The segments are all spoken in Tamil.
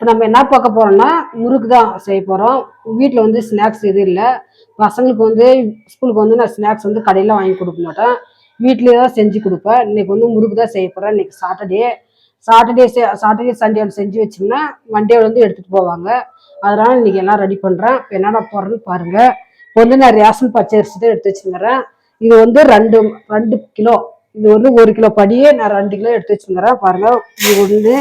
இப்போ நம்ம என்ன பார்க்க போகிறோம்னா முறுக்கு தான் செய்ய போகிறோம் வீட்டில் வந்து ஸ்நாக்ஸ் எதுவும் இல்லை. பசங்களுக்கு வந்து ஸ்கூலுக்கு வந்து நான் ஸ்நாக்ஸ் வந்து கடையில் வாங்கி கொடுக்க மாட்டேன். வீட்லேயே தான் செஞ்சு கொடுப்பேன். இன்னைக்கு வந்து முறுக்கு தான் செய்ய போகிறேன் இன்னைக்கு சாட்டர்டே சாட்டர்டே சாட்டர்டே சண்டே செஞ்சு வச்சிங்கன்னா மண்டே வந்து எடுத்துகிட்டு போவாங்க. அதனால் இன்னைக்கு எல்லாம் ரெடி பண்ணுறேன் இப்போ என்னென்ன போடுறேன்னு பாருங்கள் இப்போ வந்து நான் ரேஷன் பச்சரிசி தான் எடுத்து வச்சுருக்கிறேன் இது வந்து ரெண்டு ரெண்டு கிலோ. இது வந்து ஒரு கிலோ படியே நான் ரெண்டு கிலோ எடுத்து வச்சுருக்கிறேன் பாருங்கள் இது ஒன்று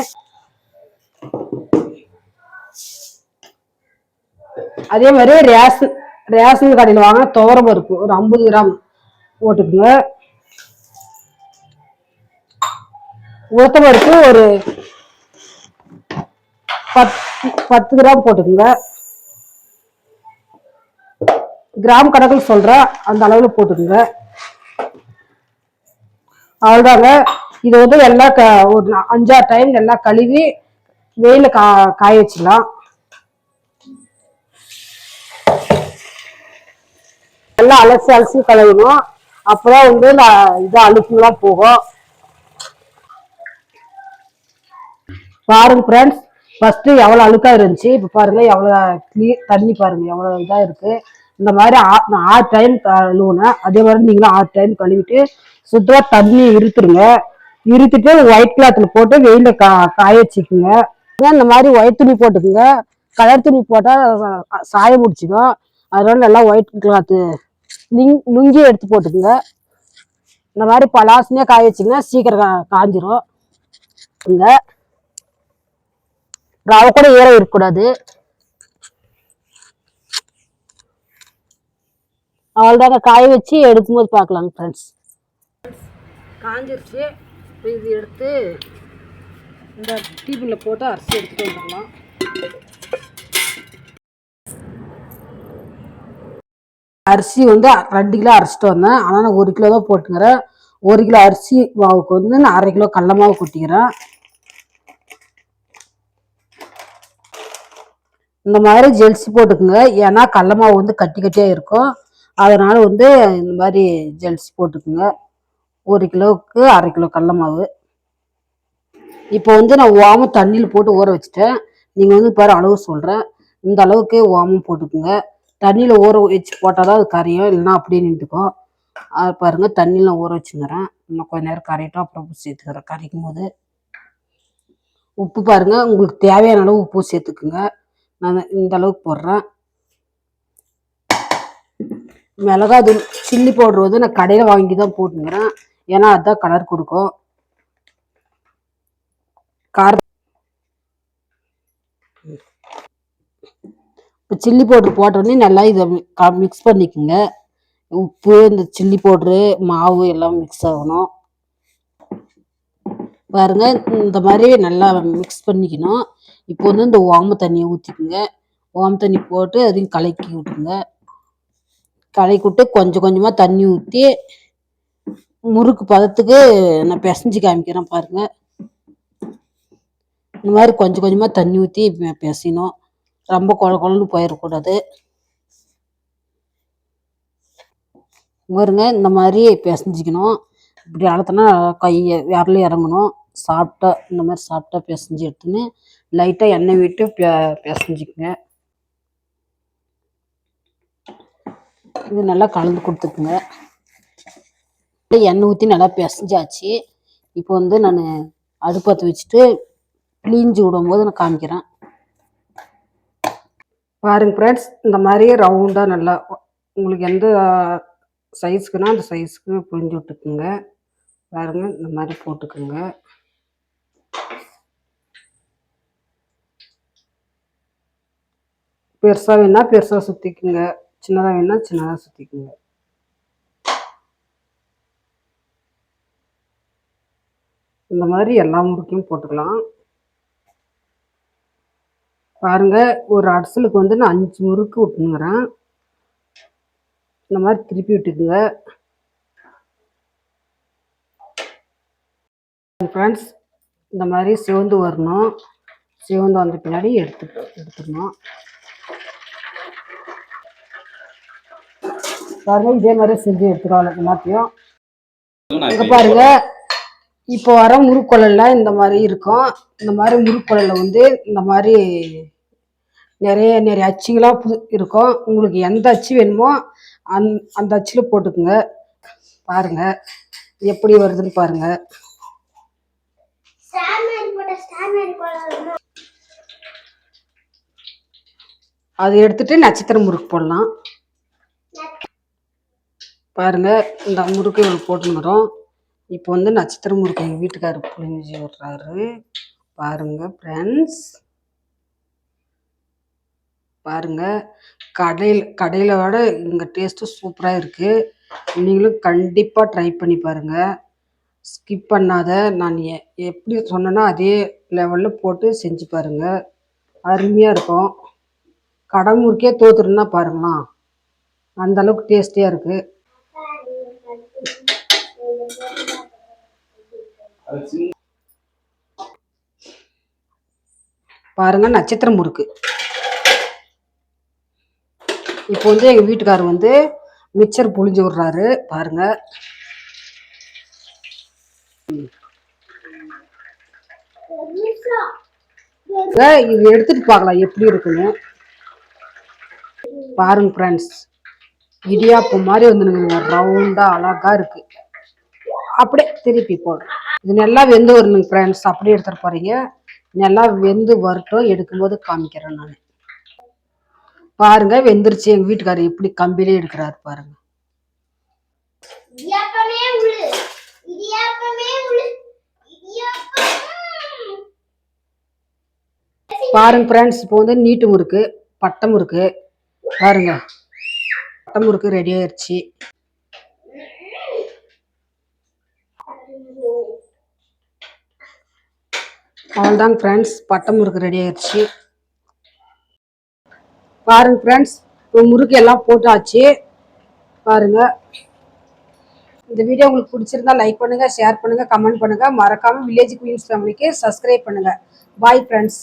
அதே மாதிரி ரேஷன் ரேஷன் கடையில் வாங்கின துவரம் பருப்பு ஒரு ஐம்பது கிராம் போட்டுக்குங்க. உளுத்த பருப்பு ஒரு பத் பத்து கிராம் போட்டுக்குங்க. கிராம் கணக்கில் சொல்கிறேன் அந்த அளவில் போட்டுக்குங்க. அவ்வளோதாங்க இது வந்து எல்லாம் க ஒரு அஞ்சாறு டைம் எல்லாம் கழுவி வெயில கா காய வச்சிடலாம். எல்லாம் அலசி அலசி கழுவணும். அப்பதான் வந்து நான் இது அழுக்குலாம் போகும். பாருங்க ஃப்ரெண்ட்ஸ் ஃபர்ஸ்ட் எவ்வளவு அழுக்கா இருந்துச்சு. இப்ப பாருங்க எவ்வளவு clear- தண்ணி பாருங்க எவ்வளவு இதா இருக்கு. இந்த மாதிரி ஆ- நான் ஆறு டைம் கழுவுனேன் அதே மாதிரி நீங்களும் ஆறு டைம் கழுவிட்டு சுத்தமாக தண்ணி இருத்துருங்க. இருத்துட்டு ஒயிட் கிளாத்தில் போட்டு வெயிலில் கா காய வச்சுக்குங்க. இந்த மாதிரி ஒயிட் துணி போட்டுக்குங்க. கலர் துணி போட்டால் சாய முடிச்சுக்கும் அதனால நல்லா ஒயிட் கிளாத்து லுங்கி எடுத்து போட்டுக்குங்க. இந்த மாதிரி பலாசனையாக காய வச்சுங்க சீக்கிரம் கா- காஞ்சிரும். இங்கே ரவை கூட ஈரம் இருக்கக்கூடாது. அவ்வளோதாங்க காய வச்சு எடுக்கும்போது பார்க்கலாங்க ஃப்ரெண்ட்ஸ் காஞ்சிருச்சு. இது எடுத்து இந்த டீபிளில் போட்டு அரிசி எடுத்துகிட்டு வந்துடலாம். அரிசி வந்து ரெண்டு கிலோ அரைச்சிட்டு வந்தேன். ஆனால் நான் ஒரு கிலோ தான் போட்டுக்கிறேன். ஒரு கிலோ அரிசி மாவுக்கு வந்து நான் அரை கிலோ கடல மாவு கொட்டிக்கிறேன். இந்த மாதிரி ஜெல்சி போட்டுக்குங்க. ஏன்னா கடல மாவு வந்து கட்டி கட்டியாக இருக்கும். அதனால் வந்து இந்த மாதிரி ஜெல்சி போட்டுக்குங்க. ஒரு கிலோவுக்கு அரை கிலோ கடல மாவு. இப்போ வந்து நான் ஓமம் தண்ணியில் போட்டு ஊற வச்சுட்டேன். நீங்கள் வந்து பாரு அளவு சொல்கிறேன் இந்த அளவுக்கு ஓமம் போட்டுக்குங்க. தண்ணியில் ஊற வச்சு போட்டால் தான் அது கரையும் இல்லைன்னா அப்படியே நின்றுக்கும். அது பாருங்கள் தண்ணியில் ஊற வச்சுங்கிறேன். இன்னும் கொஞ்ச நேரம் கரையட்டும் அப்புறம் உப்பு சேர்த்துக்கிறேன். கரைக்கும் போது உப்பு பாருங்கள் உங்களுக்கு தேவையான அளவு உப்பு சேர்த்துக்குங்க. நான் இந்த அளவுக்கு போடுறேன். மிளகாத்தூள் சில்லி பவுடர் வந்து நான் கடையில் வாங்கி தான் போட்டுங்கிறேன். ஏன்னா அதுதான் கலர் கொடுக்கும். இப்போ சில்லி பவுட்ரு போட்டோடனே நல்லா இதை மிக்ஸ் பண்ணிக்கோங்க. உப்பு இந்த சில்லி பவுட்ரு மாவு எல்லாம் மிக்ஸ் ஆகணும். பாருங்க இந்த மாதிரி நல்லா மிக்ஸ் பண்ணிக்கணும். இப்போ வந்து இந்த ஓம தண்ணியை ஊற்றிக்குங்க ஓம தண்ணி போட்டு அதையும் கலக்கி விட்டுருங்க. கலக்கி விட்டு கொஞ்சம் கொஞ்சமாக தண்ணி ஊற்றி முறுக்கு பதத்துக்கு நான் பிசைஞ்சு காமிக்கிறேன் பாருங்கள் இந்த மாதிரி கொஞ்சம் கொஞ்சமாக தண்ணி ஊற்றி பிசையணும் ரொம்ப குழ குழன்னு போயிடக்கூடாது பாருங்க இந்த மாதிரி பிசைஞ்சிக்கணும். இப்படி அழுத்தினா கையை விரல இறங்கணும். சாப்பிட்டா இந்த மாதிரி சாப்பிட்டா பிசைஞ்சு எடுத்துன்னு லைட்டாக எண்ணெய் விட்டு பெ- பிசைஞ்சிக்கங்க. இது நல்லா கலந்து கொடுத்துக்குங்க. எண்ணெய் ஊற்றி நல்லா பிசைஞ்சாச்சு. இப்போ வந்து நான் அடுப்பத்தை வச்சுட்டு பிழிஞ்சு விடும்போது நான் காமிக்கிறேன். பாருங்க ஃப்ரெண்ட்ஸ் இந்த மாதிரி ரவுண்டாக நல்லா உங்களுக்கு எந்த சைஸ்க்குனா அந்த சைஸ்க்கு புரிஞ்சு விட்டுக்குங்க. பாருங்க இந்த மாதிரி போட்டுக்குங்க. பெருசாக வேணா பெருசாக சுற்றிக்குங்க சின்னதாக வேணா சின்னதாக சுற்றிக்குங்க இந்த மாதிரி எல்லா முறுக்கையும் போட்டுக்கலாம். பாருங்க ஒரு அடிசலுக்கு வந்து நான் அஞ்சு முறுக்கு விட்டுங்கிறேன் இந்த மாதிரி திருப்பி விட்டுக்குங்க. ஃப்ரெண்ட்ஸ் இந்த மாதிரி சிவந்து வரணும். சிவந்து வந்த பின்னாடி எடுத்து எடுத்துடணும். பாருங்க இதே மாதிரி செஞ்சு எடுத்துக்கலாம் எல்லாத்தையும். இங்க பாருங்க. இப்போ வர முறுக்குழல்ல இந்த மாதிரி இருக்கும். இந்த மாதிரி முறுக்குழல்ல வந்து இந்த மாதிரி நிறைய நிறைய அச்சுகளாக பு இருக்கும். உங்களுக்கு எந்த அச்சு வேணுமோ அந் அந்த அச்சில் போட்டுக்குங்க. பாருங்க. எப்படி வருதுன்னு பாருங்க. ஸ்டார் மாதிரி போட்ட ஸ்டார் மாதிரி போடணும் அதை எடுத்துட்டு நட்சத்திர முறுக்கு போடலாம். பாருங்க. இந்த முறுக்கு இவ்வளோ போட்டுங்கிறோம் இப்போ வந்து நட்சத்திரம் முறுக்கு எங்கள் வீட்டுக்காரர் புழிஞ்சு விடுறாரு. பாருங்கள் ஃப்ரெண்ட்ஸ் பாருங்கள் கடையில் கடையில் விட இங்கே டேஸ்ட்டு சூப்பராக இருக்குது நீங்களும் கண்டிப்பாக ட்ரை பண்ணி பாருங்கள் ஸ்கிப் பண்ணாத நான் எ எப்படி சொன்னேன்னா அதே லெவலில் போட்டு செஞ்சு பாருங்கள் அருமையாக இருக்கும். கடை முறுக்கே தோத்துருன்னா பாருங்களேன். அந்த அளவுக்கு டேஸ்டியாக இருக்குது பாருங்க நட்சத்திர முறுக்கு. இப்போ வந்து எங்கள் வீட்டுக்காரர் வந்து மிச்சர் புழிஞ்சு விடுறாரு. பாருங்க. இது எடுத்துட்டு பார்க்கலாம் எப்படி இருக்குன்னு. பாருங்க ஃப்ரெண்ட்ஸ் இடியாப்பம் மாதிரி வந்து ரவுண்டாக அழகா இருக்கு. அப்படியே திருப்பி போடுறேன். இது நல்லா வெந்து வரணுங்க ஃப்ரெண்ட்ஸ் அப்படியே எடுத்துட்டு போறீங்க. நல்லா வெந்து வரட்டும். எடுக்கும்போது காமிக்கிறேன் நான். பாருங்க வெந்துருச்சு. எங்க வீட்டுக்காரர் எப்படி கம்பிலே எடுக்கிறாரு பாருங்க. பாருங்க ஃப்ரெண்ட்ஸ் இப்போ வந்து நீட்டு முறுக்கு பட்டை முறுக்கு. பாருங்க. பட்டை முறுக்கு ரெடி ஆயிடுச்சு அவ்வளோதாங்க ஃப்ரெண்ட்ஸ் பட்டை முறுக்கு ரெடி ஆயிடுச்சு பாருங்க ஃப்ரெண்ட்ஸ் இப்போ முறுக்கு எல்லாம் போட்டாச்சு. பாருங்க. இந்த வீடியோ உங்களுக்கு பிடிச்சிருந்தா லைக் பண்ணுங்க ஷேர் பண்ணுங்க கமெண்ட் பண்ணுங்க. மறக்காமல் வில்லேஜ் குயின்ஸ் ஃபேமிலிக்கு சப்ஸ்கிரைப் பண்ணுங்க. Bye friends